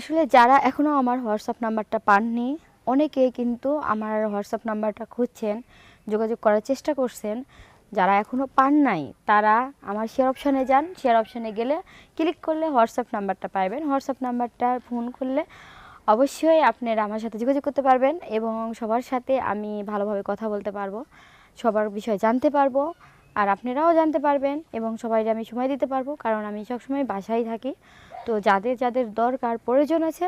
আসলে যারা এখনও আমার হোয়াটসঅ্যাপ নাম্বারটা পাননি অনেকে কিন্তু আমার হোয়াটসঅ্যাপ নাম্বারটা খুঁজছেন, যোগাযোগ করার চেষ্টা করছেন। যারা এখনও পান নাই, তারা আমার শেয়ার অপশানে যান। শেয়ার অপশানে গেলে ক্লিক করলে হোয়াটসঅ্যাপ নাম্বারটা পাইবেন। হোয়াটসঅ্যাপ নাম্বারটা ফোন করলে অবশ্যই আপনারা আমার সাথে যোগাযোগ করতে পারবেন এবং সবার সাথে আমি ভালোভাবে কথা বলতে পারব, সবার বিষয়ে জানতে পারব আর আপনারাও জানতে পারবেন এবং সবাই আমি সময় দিতে পারব কারণ আমি সবসময় বাসায় থাকি। তো যাদের যাদের দরকার, প্রয়োজন আছে,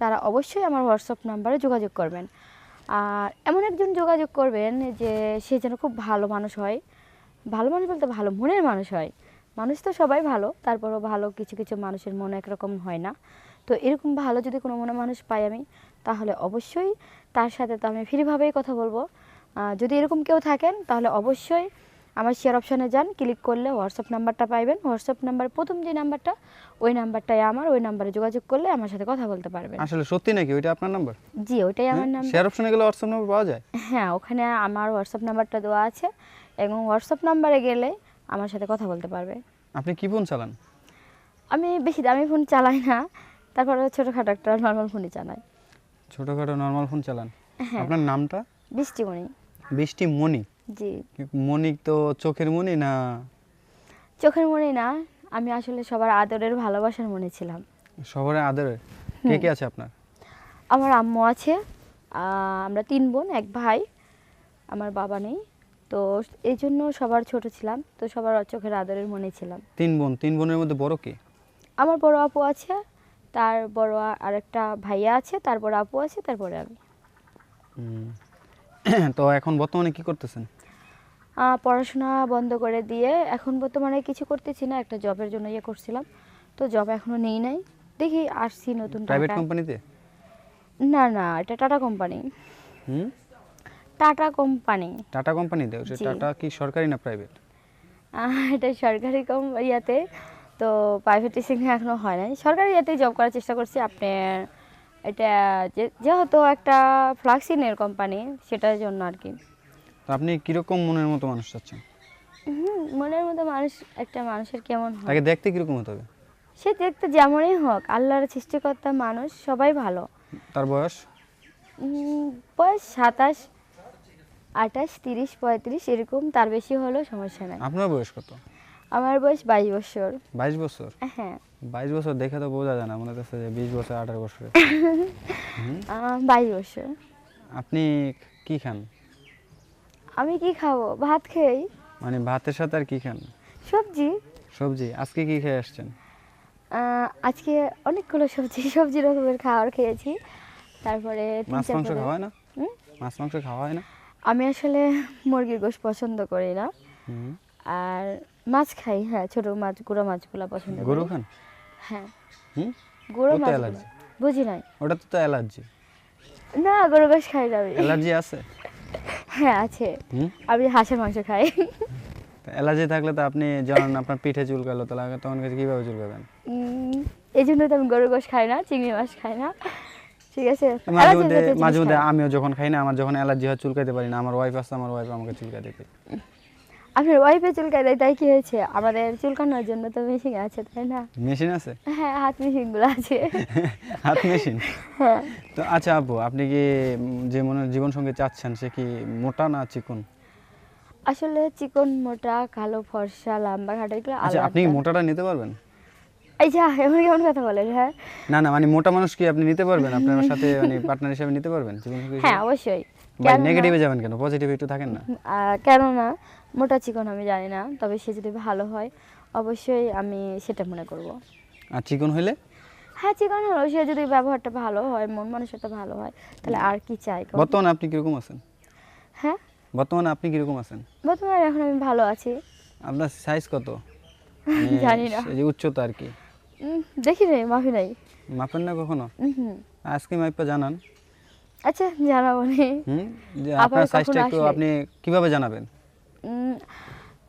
তারা অবশ্যই আমার হোয়াটসঅ্যাপ নাম্বারে যোগাযোগ করবেন। আর এমন একজন যোগাযোগ করবেন যে সে যেন খুব ভালো মানুষ হয়। ভালো মানুষ বলতে ভালো মনের মানুষ হয়। মানুষ তো সবাই ভালো, তারপরও ভালো কিছু কিছু মানুষের মন একরকম হয় না। তো এরকম ভালো যদি কোনো মনে মানুষ পাই আমি, তাহলে অবশ্যই তার সাথে তো আমি ফ্রিভাবেই কথা বলব। যদি এরকম কেউ থাকেন, তাহলে অবশ্যই আমার শেয়ার অপশানে যান ক্লিক করলে হোয়াটসঅ্যাপ নাম্বারটা পাইবেন। হোয়াটসঅ্যাপ নাম্বার প্রথম যে নাম্বারটা ওই নাম্বারটাই আমার ওই নাম্বারে যোগাযোগ করলে আমার সাথে কথা বলতে পারবেন। আসলে সত্যি নাকি? ওইটা আপনার নাম্বার জি ওইটাই আমার নাম্বার শেয়ার অপশনে গেলে হোয়াটসঅ্যাপ নাম্বার পাওয়া যায়? হ্যাঁ ওখানে আমার হোয়াটসঅ্যাপ নাম্বারটা দেওয়া আছে এবং হোয়াটসঅ্যাপ নাম্বারে গেলে আমার সাথে কথা বলতে পারবে। আপনি কি ফোন চালান? আমি বেশি দামি ফোন চালাই না তারপরে ছোটোখাটো একটা নর্মাল ফোনই চালাই। ছোটোখাটো নর্মাল ফোন চালান? হ্যাঁ। আপনার নামটা? বৃষ্টিমণি। বৃষ্টি মণি জি। মণি তো চোখের মণি না? চোখের মনে না আমি আসলে সবার আদরের ভালোবাসার মনে ছিলাম। সবার আদরে? কে কে আছে আপনার? আমার আম্মু আছে আমরা তিন বোন এক ভাই আমার বাবা নেই। তো এই জন্য সবার ছোট ছিলাম তো সবার চোখের আদরের মনে ছিলাম। তিন বোন তিন বোনের মধ্যে বড় কে? আমার বড় আপু আছে তার বড় আরেকটা ভাইয়া আছে তারপর আপু আছে তারপরে আমি। তো এখন বর্তমানে কি করতেছেন? পড়াশোনা বন্ধ করে দিয়ে এখন বর্তমানে কিছু করতেছি না একটা জবের জন্য ইয়ে করছিলাম। তো জব এখনও নেই নাই। দেখি আসছি নতুন প্রাইভেট কোম্পানিতে না না এটা টাটা কোম্পানি হুম? টাটা কোম্পানি টাটা কোম্পানিতে ওটা। টাটা কি সরকারি না প্রাইভেট এটা সরকারি কম ইয়াতে। তো প্রাইভেট টিচিং এখনও হয় নাই। সরকারি ইয়াতেই জব করার চেষ্টা করছি। আপনার এটা যেহেতু একটা ফ্লাক্সিনের কোম্পানি সেটার জন্য আর কি। তো আপনি কীরকম মনের মতো মানুষ চাচ্ছেন? হুম, মনের মতো মানুষ একটা মানুষের কেমন হয়? তাকে দেখতে কীরকম হতে হবে? সে দেখতে যেমনই হোক আল্লাহর সৃষ্টিকর্তা মানুষ সবাই ভালো। তার বয়স? বয়স সাতাশ আঠাশ তিরিশ পঁয়ত্রিশ এরকম তার বেশি হলেও সমস্যা নাই। আপনার বয়স কত? আমার বয়স বাইশ বছর। বাইশ বছর? হ্যাঁ। বাইশ বছর দেখে তো বোঝা যায় না মনে হচ্ছে যে বিশ বছর আঠারো বছর বাইশ বছর। আপনি কি খান? আমি কি খাব? ভাত খেয়েই। মানে ভাতের সাথে আর কি খান? সবজি। সবজি? আজকে কি খেয়ে আসছেন? আজকে অনেকগুলো সবজি সবজি রকমের খাবার খেয়েছি। তারপরে মাছ মাংস খাওয়া হয় না? মাছ মাংস খাওয়া হয় না? আমি আসলে মুরগির গোশ পছন্দ করি না। আর মাছ খাই হ্যাঁ ছোট মাছ গুঁড়ো মাছগুলো পছন্দ করি। গরু খান? হ্যাঁ। হুম? গুঁড়ো মাছ। বুঝি নাই। ওটা তো অ্যালার্জি। না গরু গোশ খাই আমি। অ্যালার্জি আছে? হ্যাঁ আছে। আমি হাঁসের মাংস খাই। অ্যালার্জি থাকলে তো আপনি জানেন আপনার পিঠে চুলকালো তাহলে তখন কাছে কীভাবে চুলকাবেন? এই জন্য তো আমি গরুর গোশ খাই না চিংড়ি মাছ খাই না। ঠিক আছে মাঝে মধ্যে মাঝে মধ্যে আমিও যখন খাই না আমার যখন অ্যালার্জি হয় চুলকাইতে পারি না। আমার ওয়াইফ আছে আমার ওয়াইফ আমাকে চুলকাই দিতে আপনার ওয়াইফে চুলকায় দেয় তাই কি হয়েছে? আমাদের চুলকানোর জন্য তো মেশিন আছে তাই না? মেশিন আছে? হ্যাঁ হাত মেশিনগুলো আছে। হাত মেশিন হ্যাঁ। তো আচ্ছা আপু আপনি কি যে মনে জীবন সঙ্গে চাচ্ছেন সে কি মোটা না চিকন? আসলে চিকন মোটা কালো ফর্সা লম্বা খাটো এগুলো আচ্ছা আপনি মোটাটা নিতে পারবেন? এই যা এমন কেমন কথা বলেন হ্যাঁ না না মানে মোটা মানুষ কি আপনি নিতে পারবেন? আপনার সাথে মানে পার্টনার হিসেবে নিতে পারবেন? হ্যাঁ অবশ্যই। নেগেটিভে যাবেন কেন? পজিটিভ একটু থাকেন না? আহ, কেননা মোটা চিকন আমি জানি না তবে সে যদি ভালো হয় অবশ্যই আমি সেটা মনে করব। আর চিকন হইলে? হ্যাঁ চিকন হলো সে যদি ব্যবহারটা ভালো হয় মন মানুষটা ভালো হয় তাহলে আর কি চাই? বর্তমানে আপনি কীরকম আছেন? হ্যাঁ? বর্তমানে আপনি কীরকম আছেন? বর্তমানে এখন আমি ভালো আছি। আপনার সাইজ কত? মানে জানি না। যে উচ্চতা আর কি। দেখি রে মাফি নাই। মাফেন না কখনো? আজকে মাইপা জানান। আচ্ছা জানাব নি। হুম? যে আপনার সাইজটা একটু আপনি কীভাবে জানাবেন?